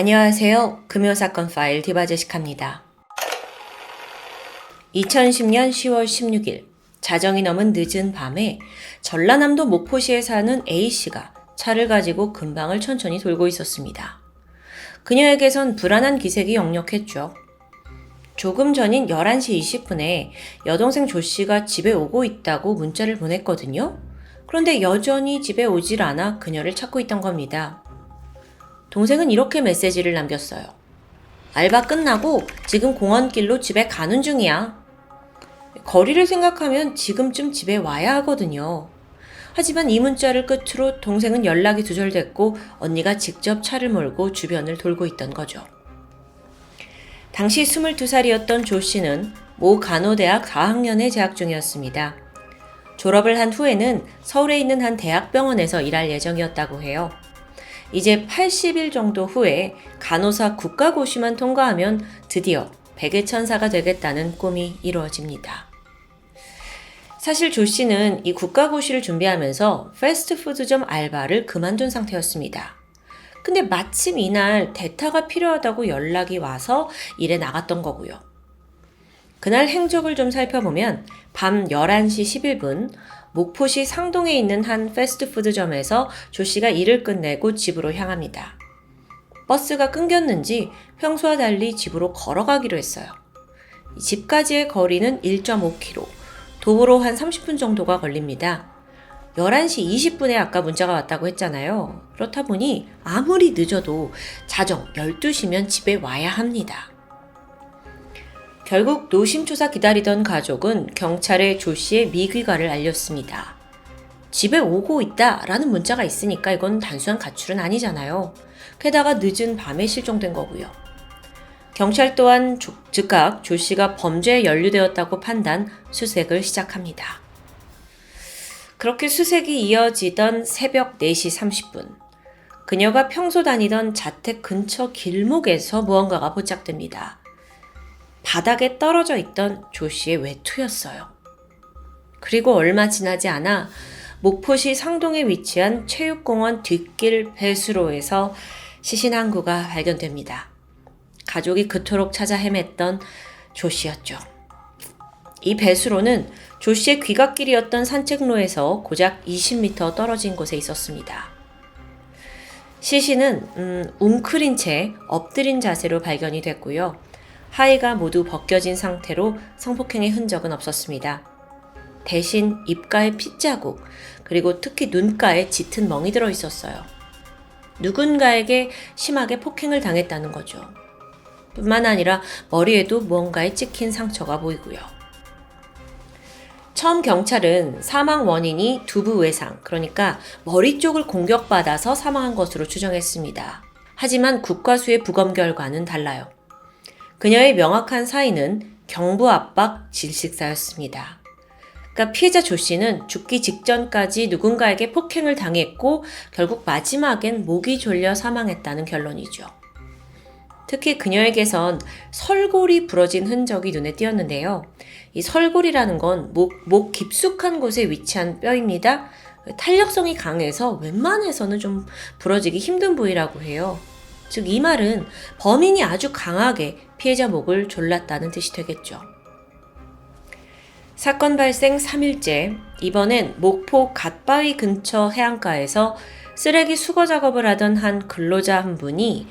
안녕하세요. 금요사건 파일 디바제식합니다. 2010년 10월 16일 자정이 넘은 늦은 밤에 전라남도 목포시에 사는 A씨가 차를 가지고 근방을 천천히 돌고 있었습니다. 그녀에게선 불안한 기색이 역력했죠. 조금 전인 11시 20분에 여동생 조씨가 집에 오고 있다고 문자를 보냈거든요. 그런데 여전히 집에 오질 않아 그녀를 찾고 있던 겁니다. 동생은 이렇게 메시지를 남겼어요. 알바 끝나고 지금 공원길로 집에 가는 중이야. 거리를 생각하면 지금쯤 집에 와야 하거든요. 하지만 이 문자를 끝으로 동생은 연락이 두절됐고 언니가 직접 차를 몰고 주변을 돌고 있던 거죠. 당시 22살이었던 조 씨는 모 간호대학 4학년에 재학 중이었습니다. 졸업을 한 후에는 서울에 있는 한 대학병원에서 일할 예정이었다고 해요. 이제 80일 정도 후에 간호사 국가고시만 통과하면 드디어 백의 천사가 되겠다는 꿈이 이루어집니다. 사실 조 씨는 이 국가고시를 준비하면서 패스트푸드점 알바를 그만둔 상태였습니다. 근데 마침 이날 대타가 필요하다고 연락이 와서 일에 나갔던 거고요. 그날 행적을 좀 살펴보면 밤 11시 11분 목포시 상동에 있는 한 패스트푸드점에서 조 씨가 일을 끝내고 집으로 향합니다. 버스가 끊겼는지 평소와 달리 집으로 걸어가기로 했어요. 집까지의 거리는 1.5km, 도보로 한 30분 정도가 걸립니다. 11시 20분에 아까 문자가 왔다고 했잖아요. 그렇다 보니 아무리 늦어도 자정 12시면 집에 와야 합니다. 결국 노심초사 기다리던 가족은 경찰에 조 씨의 미귀가를 알렸습니다. 집에 오고 있다 라는 문자가 있으니까 이건 단순한 가출은 아니잖아요. 게다가 늦은 밤에 실종된 거고요. 경찰 또한 조- 즉각 조 씨가 범죄에 연루되었다고 판단, 수색을 시작합니다. 그렇게 수색이 이어지던 새벽 4시 30분. 그녀가 평소 다니던 자택 근처 길목에서 무언가가 포착됩니다. 바닥에 떨어져 있던 조 씨의 외투였어요. 그리고 얼마 지나지 않아 목포시 상동에 위치한 체육공원 뒷길 배수로에서 시신 한 구가 발견됩니다. 가족이 그토록 찾아 헤맸던 조 씨였죠. 이 배수로는 조 씨의 귀갓길이었던 산책로에서 고작 20m 떨어진 곳에 있었습니다. 시신은 음, 웅크린 채 엎드린 자세로 발견이 됐고요. 하의가 모두 벗겨진 상태로 성폭행의 흔적은 없었습니다. 대신 입가에 핏자국, 그리고 특히 눈가에 짙은 멍이 들어 있었어요. 누군가에게 심하게 폭행을 당했다는 거죠. 뿐만 아니라 머리에도 무언가에 찍힌 상처가 보이고요. 처음 경찰은 사망 원인이 두부 외상, 그러니까 머리 쪽을 공격받아서 사망한 것으로 추정했습니다. 하지만 국과수의 부검 결과는 달라요. 그녀의 명확한 사인은 경부 압박 질식사였습니다. 그러니까 피해자 조 씨는 죽기 직전까지 누군가에게 폭행을 당했고 결국 마지막엔 목이 졸려 사망했다는 결론이죠. 특히 그녀에게선 설골이 부러진 흔적이 눈에 띄었는데요. 이 설골이라는 건 목, 목 깊숙한 곳에 위치한 뼈입니다. 탄력성이 강해서 웬만해서는 좀 부러지기 힘든 부위라고 해요. 즉, 이 말은 범인이 아주 강하게 피해자 목을 졸랐다는 뜻이 되겠죠. 사건 발생 3일째, 이번엔 목포 갓바위 근처 해안가에서 쓰레기 수거 작업을 하던 한 근로자 한 분이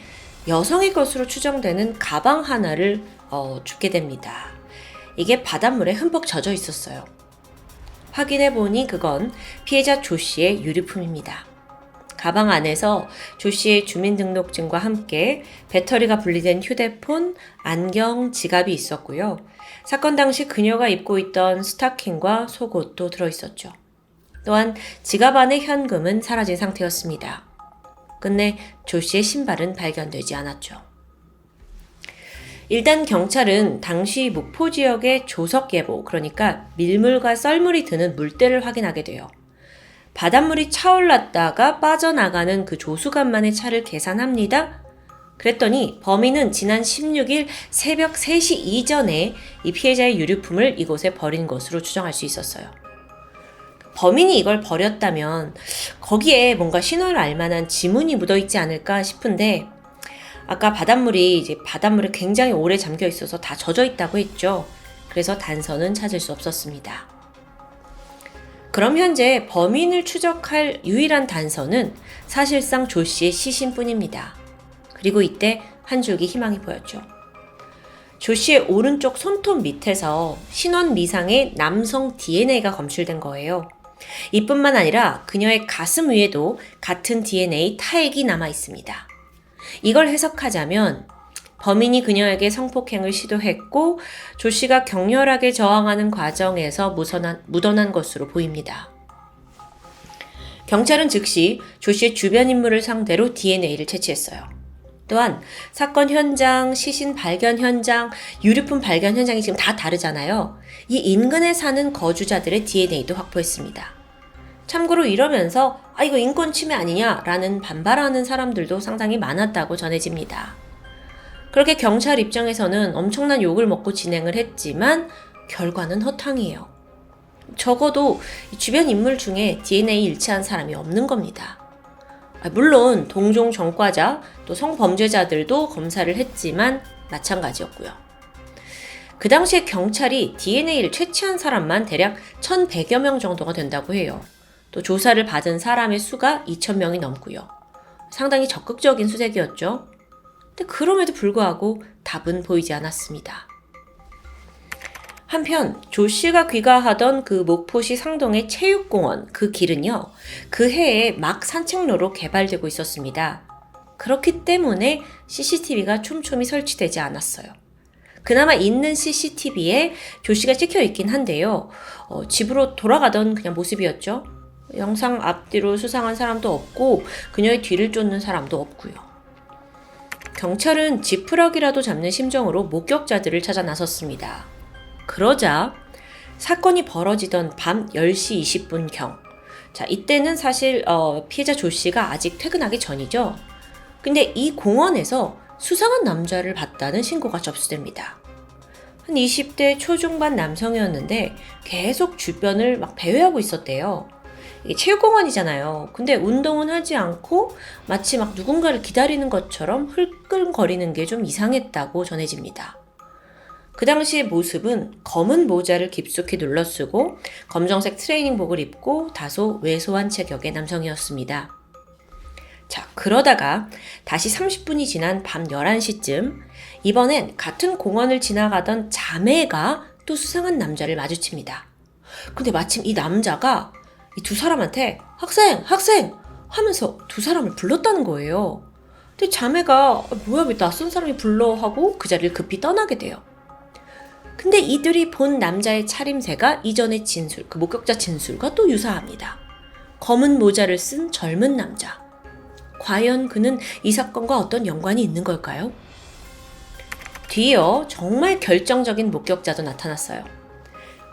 여성의 것으로 추정되는 가방 하나를 어, 줍게 됩니다. 이게 바닷물에 흠뻑 젖어 있었어요. 확인해 보니 그건 피해자 조 씨의 유류품입니다. 가방 안에서 조 씨의 주민등록증과 함께 배터리가 분리된 휴대폰, 안경, 지갑이 있었고요. 사건 당시 그녀가 입고 있던 스타킹과 속옷도 들어 있었죠. 또한 지갑 안의 현금은 사라진 상태였습니다. 끝내 조 씨의 신발은 발견되지 않았죠. 일단 경찰은 당시 목포 지역의 조석 예보, 그러니까 밀물과 썰물이 드는 물때를 확인하게 돼요. 바닷물이 차올랐다가 빠져나가는 그 조수간만의 차를 계산합니다. 그랬더니 범인은 지난 16일 새벽 3시 이전에 이 피해자의 유류품을 이곳에 버린 것으로 추정할 수 있었어요. 범인이 이걸 버렸다면 거기에 뭔가 신호를 알 만한 지문이 묻어 있지 않을까 싶은데 아까 바닷물이 이제 바닷물에 굉장히 오래 잠겨 있어서 다 젖어 있다고 했죠. 그래서 단서는 찾을 수 없었습니다. 그럼 현재 범인을 추적할 유일한 단서는 사실상 조 씨의 시신뿐입니다. 그리고 이때 한 줄기 희망이 보였죠. 조 씨의 오른쪽 손톱 밑에서 신원 미상의 남성 DNA가 검출된 거예요. 이뿐만 아니라 그녀의 가슴 위에도 같은 DNA 타액이 남아 있습니다. 이걸 해석하자면 범인이 그녀에게 성폭행을 시도했고 조 씨가 격렬하게 저항하는 과정에서 무선한, 묻어난 것으로 보입니다. 경찰은 즉시 조 씨의 주변 인물을 상대로 DNA를 채취했어요. 또한 사건 현장, 시신 발견 현장, 유류품 발견 현장이 지금 다 다르잖아요. 이 인근에 사는 거주자들의 DNA도 확보했습니다. 참고로 이러면서 아 이거 인권 침해 아니냐라는 반발하는 사람들도 상당히 많았다고 전해집니다. 그렇게 경찰 입장에서는 엄청난 욕을 먹고 진행을 했지만 결과는 허탕이에요. 적어도 주변 인물 중에 DNA 일치한 사람이 없는 겁니다. 아, 물론 동종 전과자 또 성범죄자들도 검사를 했지만 마찬가지였고요. 그 당시에 경찰이 DNA를 채취한 사람만 대략 1,100여 명 정도가 된다고 해요. 또 조사를 받은 사람의 수가 2,000명이 넘고요. 상당히 적극적인 수색이었죠. 근데 그럼에도 불구하고 답은 보이지 않았습니다. 한편 조 씨가 귀가하던 그 목포시 상동의 체육공원 그 길은요 그 해에 막 산책로로 개발되고 있었습니다. 그렇기 때문에 CCTV가 촘촘히 설치되지 않았어요. 그나마 있는 CCTV에 조 씨가 찍혀 있긴 한데요. 어, 집으로 돌아가던 그냥 모습이었죠. 영상 앞뒤로 수상한 사람도 없고 그녀의 뒤를 쫓는 사람도 없고요. 경찰은 지푸라기라도 잡는 심정으로 목격자들을 찾아 나섰습니다. 그러자 사건이 벌어지던 밤 10시 20분경. 자, 이때는 사실 어, 피해자 조 씨가 아직 퇴근하기 전이죠. 근데 이 공원에서 수상한 남자를 봤다는 신고가 접수됩니다. 한 20대 초중반 남성이었는데 계속 주변을 막 배회하고 있었대요. 체육공원이잖아요. 근데 운동은 하지 않고 마치 막 누군가를 기다리는 것처럼 흘끈거리는 게 좀 이상했다고 전해집니다. 그 당시의 모습은 검은 모자를 깊숙이 눌러쓰고 검정색 트레이닝복을 입고 다소 왜소한 체격의 남성이었습니다. 자, 그러다가 다시 30분이 지난 밤 11시쯤 이번엔 같은 공원을 지나가던 자매가 또 수상한 남자를 마주칩니다. 근데 마침 이 남자가 이 두 사람한테 학생, 학생! 하면서 두 사람을 불렀다는 거예요. 근데 자매가 뭐야, 왜 낯선 사람이 불러? 하고 그 자리를 급히 떠나게 돼요. 근데 이들이 본 남자의 차림새가 이전의 진술, 그 목격자 진술과 또 유사합니다. 검은 모자를 쓴 젊은 남자. 과연 그는 이 사건과 어떤 연관이 있는 걸까요? 뒤이어 정말 결정적인 목격자도 나타났어요.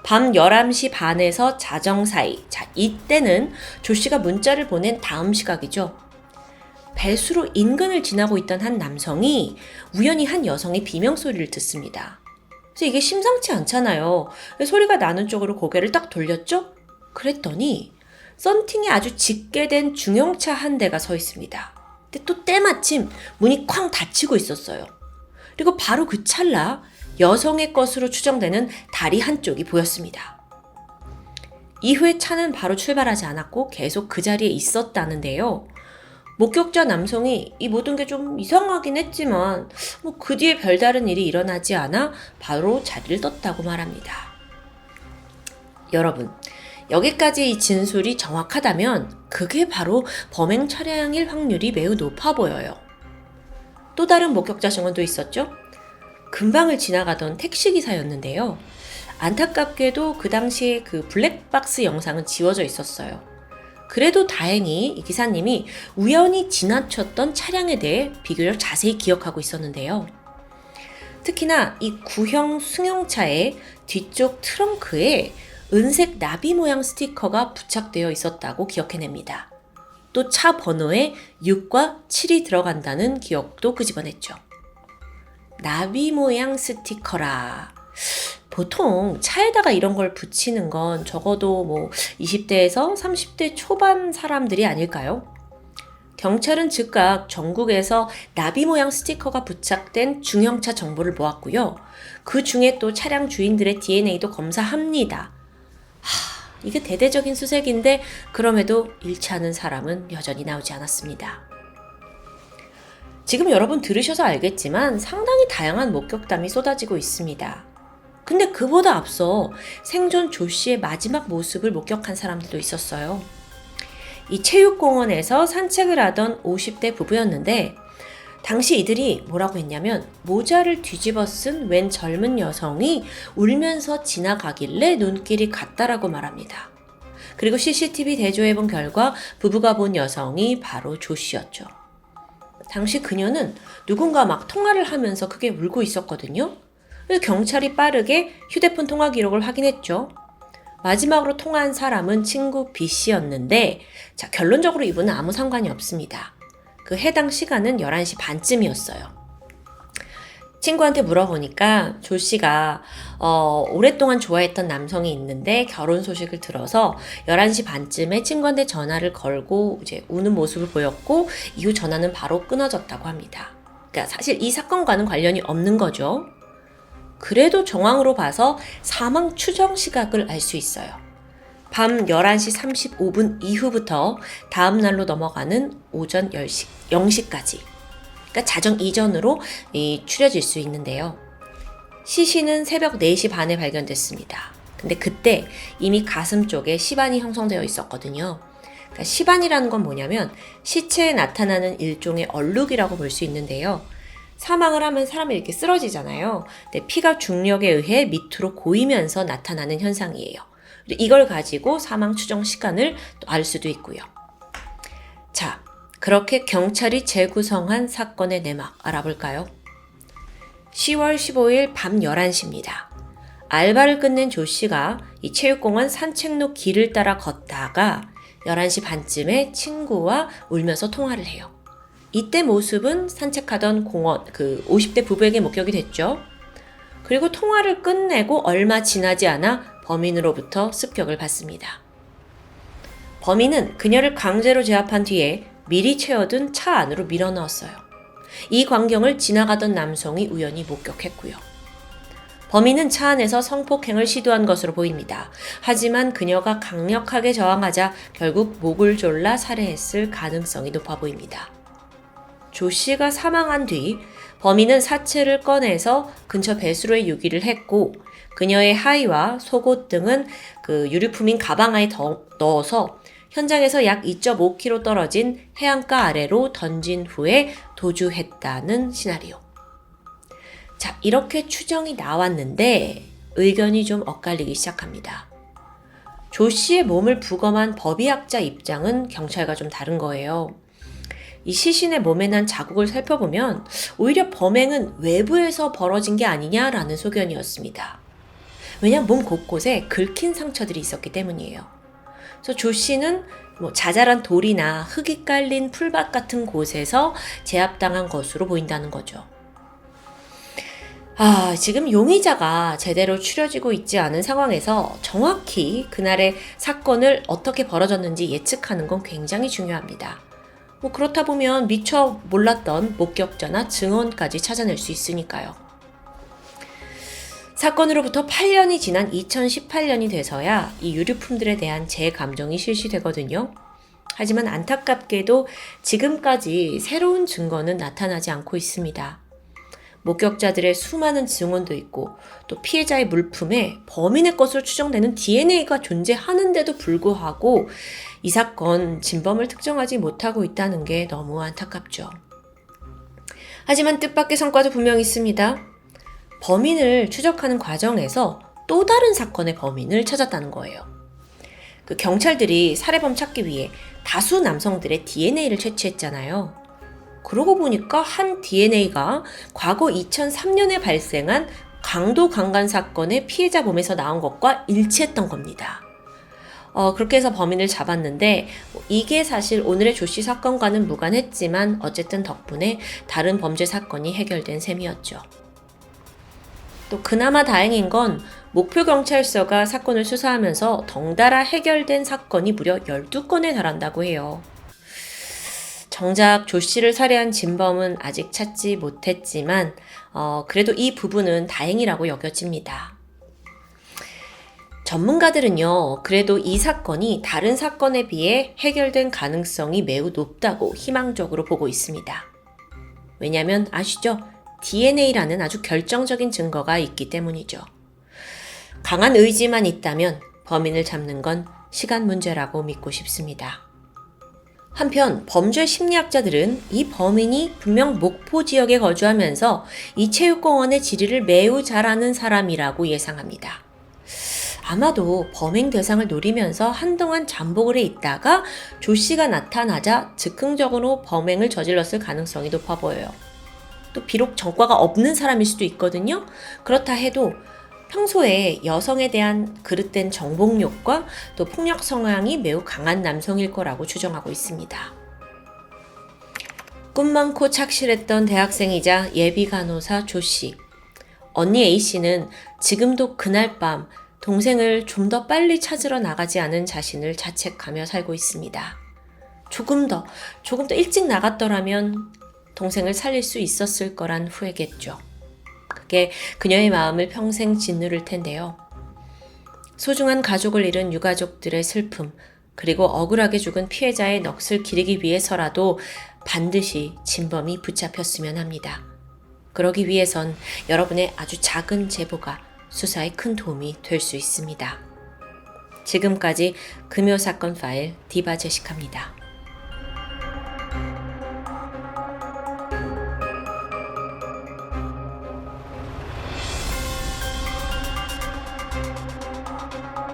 밤 11시 반에서 자정 사이. 자, 이때는 조 씨가 문자를 보낸 다음 시각이죠. 배수로 인근을 지나고 있던 한 남성이 우연히 한 여성의 비명 소리를 듣습니다. 그래서 이게 심상치 않잖아요. 소리가 나는 쪽으로 고개를 딱 돌렸죠? 그랬더니 썬팅이 아주 짙게 된 중형차 한 대가 서 있습니다. 근데 또 때마침 문이 쾅 닫히고 있었어요. 그리고 바로 그 찰나 여성의 것으로 추정되는 다리 한쪽이 보였습니다. 이후에 차는 바로 출발하지 않았고 계속 그 자리에 있었다는데요. 목격자 남성이 이 모든 게 좀 이상하긴 했지만 뭐 그 뒤에 별다른 일이 일어나지 않아 바로 자리를 떴다고 말합니다. 여러분, 여기까지 이 진술이 정확하다면 그게 바로 범행 차량일 확률이 매우 높아 보여요. 또 다른 목격자 증언도 있었죠? 근방을 지나가던 택시기사였는데요. 안타깝게도 그 당시에 그 블랙박스 영상은 지워져 있었어요. 그래도 다행히 이 기사님이 우연히 지나쳤던 차량에 대해 비교적 자세히 기억하고 있었는데요. 특히나 이 구형 승용차의 뒤쪽 트렁크에 은색 나비 모양 스티커가 부착되어 있었다고 기억해냅니다. 또 차 번호에 6과 7이 들어간다는 기억도 끄집어냈죠. 나비 모양 스티커라. 보통 차에다가 이런 걸 붙이는 건 적어도 뭐 20대에서 30대 초반 사람들이 아닐까요? 경찰은 즉각 전국에서 나비 모양 스티커가 부착된 중형차 정보를 모았고요. 그 중에 또 차량 주인들의 DNA도 검사합니다. 하, 이게 대대적인 수색인데 그럼에도 일치하는 사람은 여전히 나오지 않았습니다. 지금 여러분 들으셔서 알겠지만 상당히 다양한 목격담이 쏟아지고 있습니다. 근데 그보다 앞서 생존 조 씨의 마지막 모습을 목격한 사람들도 있었어요. 이 체육공원에서 산책을 하던 50대 부부였는데 당시 이들이 뭐라고 했냐면 모자를 뒤집어 쓴 웬 젊은 여성이 울면서 지나가길래 눈길이 갔다라고 말합니다. 그리고 CCTV 대조해 본 결과 부부가 본 여성이 바로 조 씨였죠. 당시 그녀는 누군가 막 통화를 하면서 크게 울고 있었거든요. 경찰이 빠르게 휴대폰 통화 기록을 확인했죠. 마지막으로 통화한 사람은 친구 B 씨였는데, 자, 결론적으로 이분은 아무 상관이 없습니다. 그 해당 시간은 11시 반쯤이었어요. 친구한테 물어보니까 조 씨가 어, 오랫동안 좋아했던 남성이 있는데 결혼 소식을 들어서 11시 반쯤에 친구한테 전화를 걸고 이제 우는 모습을 보였고 이후 전화는 바로 끊어졌다고 합니다. 그러니까 사실 이 사건과는 관련이 없는 거죠. 그래도 정황으로 봐서 사망 추정 시각을 알 수 있어요. 밤 11시 35분 이후부터 다음 날로 넘어가는 오전 10시, 0시까지. 그러니까 자정 이전으로 이, 추려질 수 있는데요. 시신은 새벽 4시 반에 발견됐습니다. 근데 그때 이미 가슴 쪽에 시반이 형성되어 있었거든요. 그러니까 시반이라는 건 뭐냐면 시체에 나타나는 일종의 얼룩이라고 볼 수 있는데요. 사망을 하면 사람이 이렇게 쓰러지잖아요. 근데 피가 중력에 의해 밑으로 고이면서 나타나는 현상이에요. 이걸 가지고 사망 추정 시간을 또 알 수도 있고요. 자, 그렇게 경찰이 재구성한 사건의 내막 알아볼까요? 10월 15일 밤 11시입니다. 알바를 끝낸 조 씨가 이 체육공원 산책로 길을 따라 걷다가 11시 반쯤에 친구와 울면서 통화를 해요. 이때 모습은 산책하던 공원, 그 50대 부부에게 목격이 됐죠. 그리고 통화를 끝내고 얼마 지나지 않아 범인으로부터 습격을 받습니다. 범인은 그녀를 강제로 제압한 뒤에 미리 채워둔 차 안으로 밀어 넣었어요. 이 광경을 지나가던 남성이 우연히 목격했고요. 범인은 차 안에서 성폭행을 시도한 것으로 보입니다. 하지만 그녀가 강력하게 저항하자 결국 목을 졸라 살해했을 가능성이 높아 보입니다. 조 씨가 사망한 뒤 범인은 사체를 꺼내서 근처 배수로에 유기를 했고 그녀의 하의와 속옷 등은 그 유류품인 가방 안에 넣어서 현장에서 약 2.5km 떨어진 해안가 아래로 던진 후에 도주했다는 시나리오. 자, 이렇게 추정이 나왔는데 의견이 좀 엇갈리기 시작합니다. 조 씨의 몸을 부검한 법의학자 입장은 경찰과 좀 다른 거예요. 이 시신의 몸에 난 자국을 살펴보면 오히려 범행은 외부에서 벌어진 게 아니냐라는 소견이었습니다. 왜냐 몸 곳곳에 긁힌 상처들이 있었기 때문이에요. 그래서 조 씨는 뭐 자잘한 돌이나 흙이 깔린 풀밭 같은 곳에서 제압당한 것으로 보인다는 거죠. 아, 지금 용의자가 제대로 추려지고 있지 않은 상황에서 정확히 그날의 사건을 어떻게 벌어졌는지 예측하는 건 굉장히 중요합니다. 뭐 그렇다 보면 미처 몰랐던 목격자나 증언까지 찾아낼 수 있으니까요. 사건으로부터 8년이 지난 2018년이 돼서야 이 유류품들에 대한 제 감정이 실시되거든요. 하지만 안타깝게도 지금까지 새로운 증거는 나타나지 않고 있습니다. 목격자들의 수많은 증언도 있고 또 피해자의 물품에 범인의 것으로 추정되는 DNA가 존재하는데도 불구하고 이 사건 진범을 특정하지 못하고 있다는 게 너무 안타깝죠. 하지만 뜻밖의 성과도 분명 있습니다. 범인을 추적하는 과정에서 또 다른 사건의 범인을 찾았다는 거예요. 그 경찰들이 살해범 찾기 위해 다수 남성들의 DNA를 채취했잖아요. 그러고 보니까 한 DNA가 과거 2003년에 발생한 강도 강간 사건의 피해자 몸에서 나온 것과 일치했던 겁니다. 어, 그렇게 해서 범인을 잡았는데 이게 사실 오늘의 조씨 사건과는 무관했지만 어쨌든 덕분에 다른 범죄 사건이 해결된 셈이었죠. 또 그나마 다행인 건 목표 경찰서가 사건을 수사하면서 덩달아 해결된 사건이 무려 12건에 달한다고 해요. 정작 조 씨를 살해한 진범은 아직 찾지 못했지만 어, 그래도 이 부분은 다행이라고 여겨집니다. 전문가들은요, 그래도 이 사건이 다른 사건에 비해 해결된 가능성이 매우 높다고 희망적으로 보고 있습니다. 왜냐면 아시죠? DNA라는 아주 결정적인 증거가 있기 때문이죠. 강한 의지만 있다면 범인을 잡는 건 시간 문제라고 믿고 싶습니다. 한편 범죄 심리학자들은 이 범인이 분명 목포 지역에 거주하면서 이 체육공원의 지리를 매우 잘 아는 사람이라고 예상합니다. 아마도 범행 대상을 노리면서 한동안 잠복을 해 있다가 조 씨가 나타나자 즉흥적으로 범행을 저질렀을 가능성이 높아 보여요. 또 비록 전과가 없는 사람일 수도 있거든요. 그렇다 해도 평소에 여성에 대한 그릇된 정복욕과 또 폭력 성향이 매우 강한 남성일 거라고 추정하고 있습니다. 꿈 많고 착실했던 대학생이자 예비 간호사 조 씨. 언니 A 씨는 지금도 그날 밤 동생을 좀 더 빨리 찾으러 나가지 않은 자신을 자책하며 살고 있습니다. 조금 더, 조금 더 일찍 나갔더라면 동생을 살릴 수 있었을 거란 후회겠죠. 그게 그녀의 마음을 평생 짓누를 텐데요. 소중한 가족을 잃은 유가족들의 슬픔, 그리고 억울하게 죽은 피해자의 넋을 기리기 위해서라도 반드시 진범이 붙잡혔으면 합니다. 그러기 위해선 여러분의 아주 작은 제보가 수사에 큰 도움이 될 수 있습니다. 지금까지 금요 사건 파일 디바 제시카입니다.